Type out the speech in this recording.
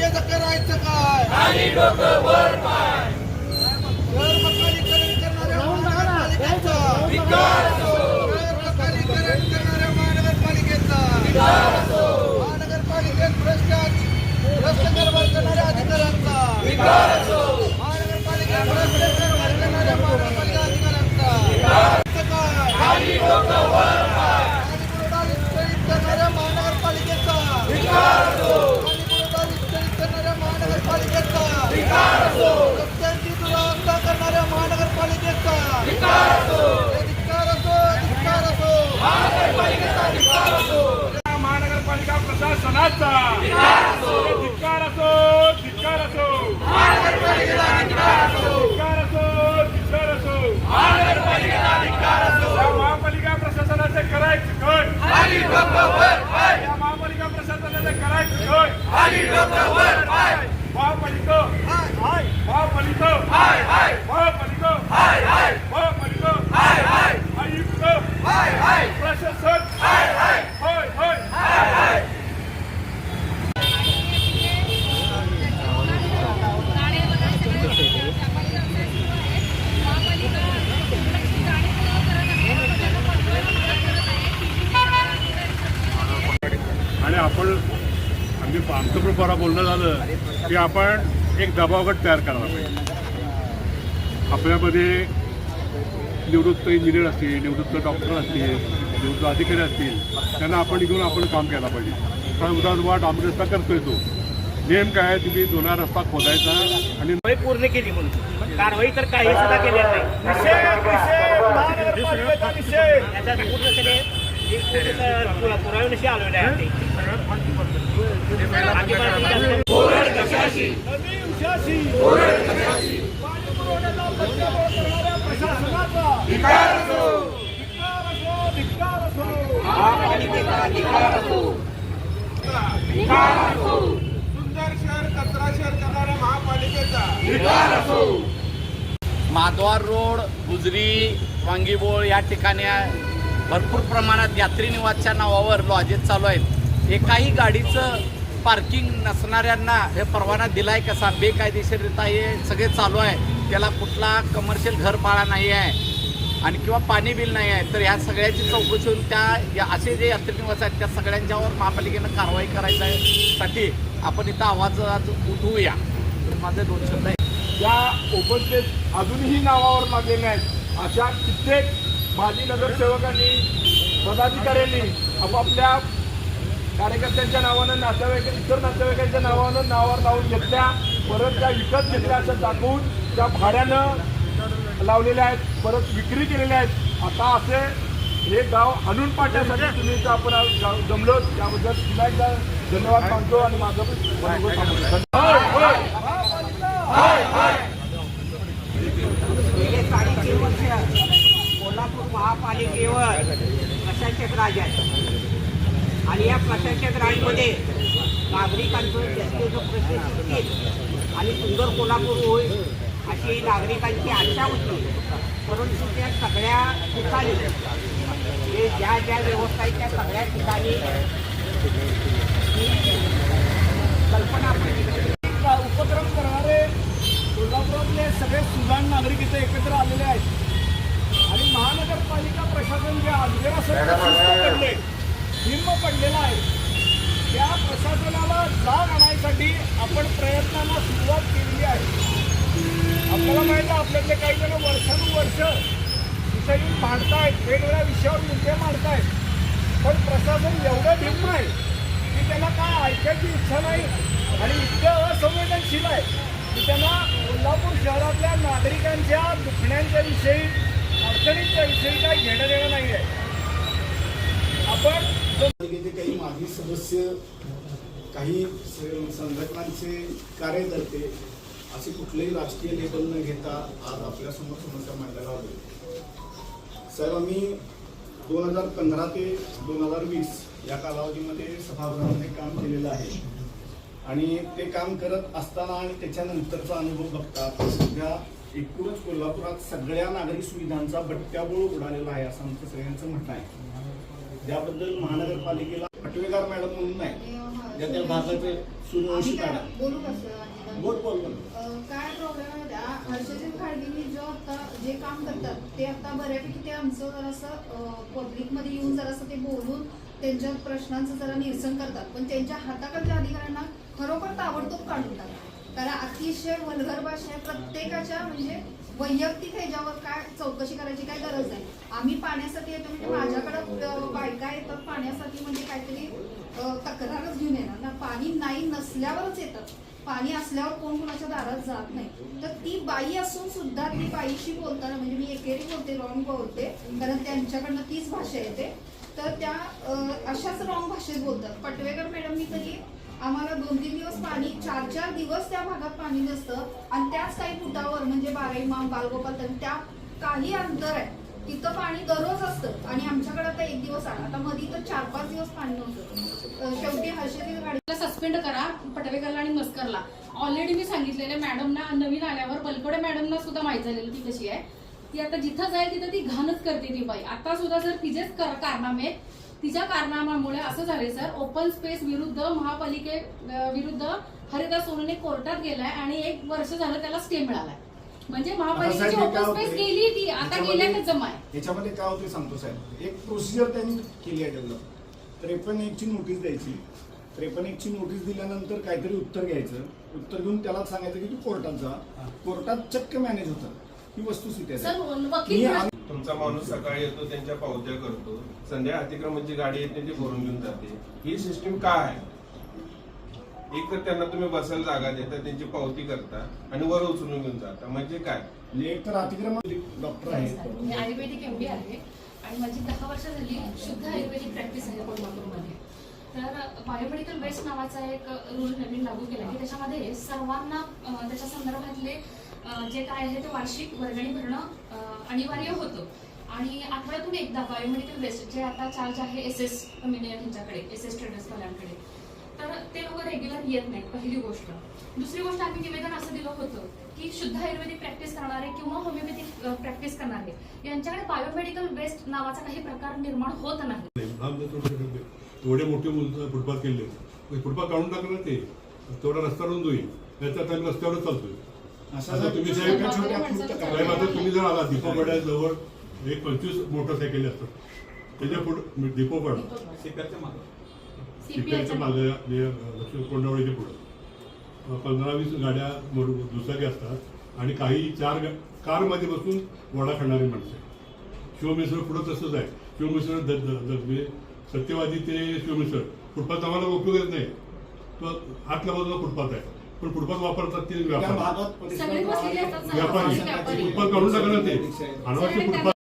याचं करायचं काय? घरबकालीकरण करणाऱ्या महानगरपालिकेचा घरबकालीकरण करणाऱ्या महानगरपालिकेचा महानगरपालिकेत भ्रष्टाचार भ्रष्ट कारभार करणाऱ्या अधिकाऱ्यांचा महानगरपालिकेत भ्रष्ट कारभार करणाऱ्या महानगरपालिका अधिकाऱ्यांचा काय पाणी पुरवठा विस्कळीत करणाऱ्या महानगरपालिकेचा पाणी पुरवठा विस्कळीत करणाऱ्या महानगरपालिकेचा रस्त्यांची दुरावस्था करणाऱ्या महानगरपालिकेचा महानगरपालिका प्रशासनाचा धिक्कार असो धिक्कार असो धिक्कार असो धिक्कार असो या महापालिका प्रशासनाचे करायचं काय या महापालिका प्रशासनाचे करायचं काय महापालिका महापालिका महापालिका महापालिका आयुक्त प्रशासन होय होय आणि आपण आम्ही बरं बोलणं झालं की आपण एक दबावगट तयार करायला पाहिजे. आपल्यामध्ये निवृत्त इंजिनियर असतील निवृत्त डॉक्टर असतील निवृत्त अधिकारी असतील त्यांना आपण घेऊन आपण काम केलं पाहिजे. पण उदाहरण डांबरेस्ता करतोय तो. नेम काय तुम्ही जुना रस्ता खोदायचा आणि पूर्ण केली म्हणून. पण कारवाई तर काही सुद्धा केलेली नाही. याचा पूर्ण आहे सुंदर शहर कचरा शहर करणाऱ्या महापालिकेचा माधवार रोड गुजरी वांगीबोळ या ठिकाणी भरपूर प्रमाणात यात्रीनिवासच्या नावावर लॉजेस चालू आहेत. एकाही गाडीचं पार्किंग नसणाऱ्यांना हे परवाना दिलाय कसा? बेकायदेशीररित्या हे सगळे चालू आहे. त्याला कुठला कमर्शियल घर नाही आहे आणि किंवा पाणी बिल नाही आहे. तर ह्या सगळ्याची चौकशी होऊन त्या या असे जे यात्रीनिवास आहेत त्या सगळ्यांच्यावर महापालिकेनं कारवाई करायसाठी आपण इथं आवाज आज उठवूया. माझे दोन शब्द आहेत. या ओपन स्टेज अजूनही नावावर लागलेले आहेत. अशा कित्येक माजी नगरसेवकांनी पदाधिकाऱ्यांनी आपापल्या कार्यकर्त्यांच्या नावानं नातेवाईक इतर नातेवाईकांच्या नावानं नावावर लावून घेतल्या परत त्या विकत घेतल्या असं दाखवून त्या भाड्यानं लावलेल्या आहेत परत विक्री केलेल्या आहेत. आता असे हे गाव हाणून पाडण्यासाठी तुम्ही आपण गाव- जमलो. त्याबद्दल पुन्हा एकदा धन्यवाद मानतो आणि माझं पण मनोगत कोल्हापूर महापालिकेवर प्रशासक राज आहे आणि या प्रशासक राजमध्ये नागरिकांचं जनतेचं प्रश्न सुटतील आणि सुंदर कोल्हापूर होईल अशी नागरिकांची आशा होती. परंतु त्या सगळ्या ठिकाणी जे ज्या ज्या व्यवस्था आहेत त्या सगळ्या ठिकाणी कल्पना पडली उपक्रम करणारे कोल्हापुरातले सगळे सुजाण नागरिक इथे एकत्र आलेले आहेत आणि महानगरपालिका प्रशासन जे सुस्त पडले हिंब पडलेला आहे. त्या प्रशासनाला जाग आणण्यासाठी आपण प्रयत्नांना सुरुवात केलेली आहे. आपल्याला माहिती आहे आपल्यातले काही जण वर्षानुवर्ष इथे येऊन मांडतायत वेगवेगळ्या विषयावर मुद्दे मांडतायत. पण प्रशासन एवढं भिन्न आहे की त्यांना काय ऐकायची इच्छा नाही आणि इतकं असंवेदनशील आहे की त्यांना कोल्हापूर शहरातल्या नागरिकांच्या दुखण्यांच्या विषयी अडचणींच्या विषयी काही घेणं देणं नाही आहे आपण म्हणजे काही माजी सदस्य काही संघटनांचे कार्यकर्ते असे कुठलेही राजकीय लेबल न घेता आज आपल्यासमोर समस्या मांडायला आलो साहेब आम्ही दोन हजार पंधरा ते दोन हजार वीस या कालावधीमध्ये सभागृहामध्ये काम केलेलं आहे. आणि ते काम करत असताना आणि त्याच्यानंतरचा अनुभव बघता सध्या एकूणच कोल्हापुरात सगळ्या नागरी सुविधांचा बट्ट्याबोळ उडालेला आहे असं आमचं सगळ्यांचं म्हणणं आहे. त्याबद्दल महानगरपालिकेला पटवेगार मॅडम म्हणून नाही ज्या त्या भागाचे सूर्यवंशी काढा बोलू बोल बोल काय प्रॉब्लेम आहे त्या? हर्षदीप खाडगेंनी जो आता जे काम करतात ते आता बऱ्यापैकी ते आमचं जरासं पब्लिकमध्ये येऊन जरासं ते बोलून त्यांच्या प्रश्नांचं जरा निरसन करतात. पण त्यांच्या हाताखालच्या अधिकाऱ्यांना खरोखर ताबडतोब काढून टाका त्याला अतिशय वल्गर भाषा आहे प्रत्येकाच्या म्हणजे वैयक्तिक ह्याच्यावर काय चौकशी करायची काय गरज नाही. आम्ही पाण्यासाठी येतो म्हणजे माझ्याकडं बायका येतात पाण्यासाठी म्हणजे काहीतरी तक्रारच घेऊन येणार ना. पाणी नाही नसल्यावरच येतात. पाणी असल्यावर कोण कोणाच्या दारात जात नाही. तर ती बाई असून सुद्धा ती बाईशी बोलताना म्हणजे मी एकेरी बोलते रॉंग बोलते कारण त्यांच्याकडनं तीच भाषा येते. तर त्या अशाच रॉंग भाषेत बोलतात. पटवेकर मॅडम मी तरी आम्हाला दोन तीन दिवस पाणी चार चार दिवस त्या भागात पाणी नसतं. आणि त्याच काही फुटावर म्हणजे बाराई माम बालगोपाल तर त्या काही अंतर आहे. तिथं पाणी दररोज असतं. आणि आमच्याकडे आता एक दिवस आला. आता मध्ये तर चार पाच दिवस पाणी नव्हतं. शेवटी हर्षदीप गाडीला सस्पेंड करा. पटवेकरला आणि मस्करला. ऑलरेडी मी सांगितलेले मॅडमना नवीन आल्यावर बलकडे मॅडमना सुद्धा माहीत झालेलं ती कशी आहे. ती आता जिथं जाईल तिथं ती घाणच करते ती बाई. आता सुद्धा जर तिचेच कर- कारनामे तिच्या कारनामामुळे असं झाले सर. ओपन स्पेस विरुद्ध महापालिके विरुद्ध हरिदास सोनूने कोर्टात गेलाय आणि एक वर्ष झालं त्याला स्टे मिळालाय. म्हणजे महापालिकेची ओपन स्पेस? गेली ती आता जमा आहे. याच्यामध्ये काय होते सांगतो साहेब. एक प्रोसिजर त्यांनी केली आहे डेव्हलप त्रेपन्न एकची नोटीस द्यायची. त्रेपन्न एकची नोटीस दिल्यानंतर काहीतरी उत्तर घ्यायचं. उत्तर घेऊन त्याला सांगायचं की तू कोर्टात जा. कोर्टात चक्क मॅनेज होतं. ही वस्तुस्थिती आहे. तुमचा माणूस सकाळी येतो त्यांच्या पावत्या करतो संध्या अतिक्रमणची गाडी येते ती भरून घेऊन जाते. ही सिस्टीम काय आहे? एक तर त्यांना तुम्ही बसायला जागा देता त्यांची पावती करता आणि वर उचलून घेऊन जाता. म्हणजे काय? म्हणजे एक तर अतिक्रमण डॉक्टर आहेत. मी आयुर्वेदिक एम आहे. आणि माझी दहा वर्ष झाली शुद्ध आयुर्वेदिक प्रॅक्टिस आहे कोल्हापूरमध्ये. तर बायोमेडिकल वेस्ट नावाचा एक रूल नवीन लागू केला की त्याच्यामध्ये सर्वांना त्याच्या संदर्भातले जे काय आहे ते वार्षिक वर्गणी भरणं अनिवार्य होतं. आणि आठवड्यातून एकदा बायोमेडिकल वेस्ट जे आता चार्ज आहे एस एस यांच्याकडे एस एस ट्रेडर्सवाल्यांकडे तर ते लोक रेग्युलर येत नाहीत पहिली गोष्ट. दुसरी गोष्ट आम्ही निवेदन असं दिलं होतं की शुद्ध आयुर्वेदिक प्रॅक्टिस करणारे किंवा होमिओपॅथिक प्रॅक्टिस करणारे यांच्याकडे बायोमेडिकल वेस्ट नावाचा काही प्रकार निर्माण होत नाही. एवढे मोठे फुटपाथ केले म्हणजे फुटपाथ काढून टाकणार ते तेवढा रस्ता रुंद होईल त्याचा आता आम्ही रस्त्यावरच चालतोय. तुम्ही छोट्या साहेब- छोट्या आता तुम्ही जर आला दीपोपड्या जवळ एक पंचवीस मोटरसायकली असतात. त्याच्या पुढे दीपोपड शिप्याच्या मागे. लक्ष्मी कोंडावळीच्या पुढं. पंधरा वीस गाड्या दुचाकी असतात आणि काही चार कारमध्ये बसून वडा खाणारी माणसं शिवमिसळ पुढं तसंच आहे. शिवमिसळ म्हणजे सत्यवादी ते शिवमिसळ फुटपाथ आम्हाला उपयोग येत नाही. तो आतल्या बाजूला फुटपाथ आहे. पण फुटपाथ वापरतात ते व्यापारी. भागात सगळे बसलेले असतात, व्यापारी. व्यापारी. फुटपाथ काढून टाकणार ते. अनवाची फुटपाथ.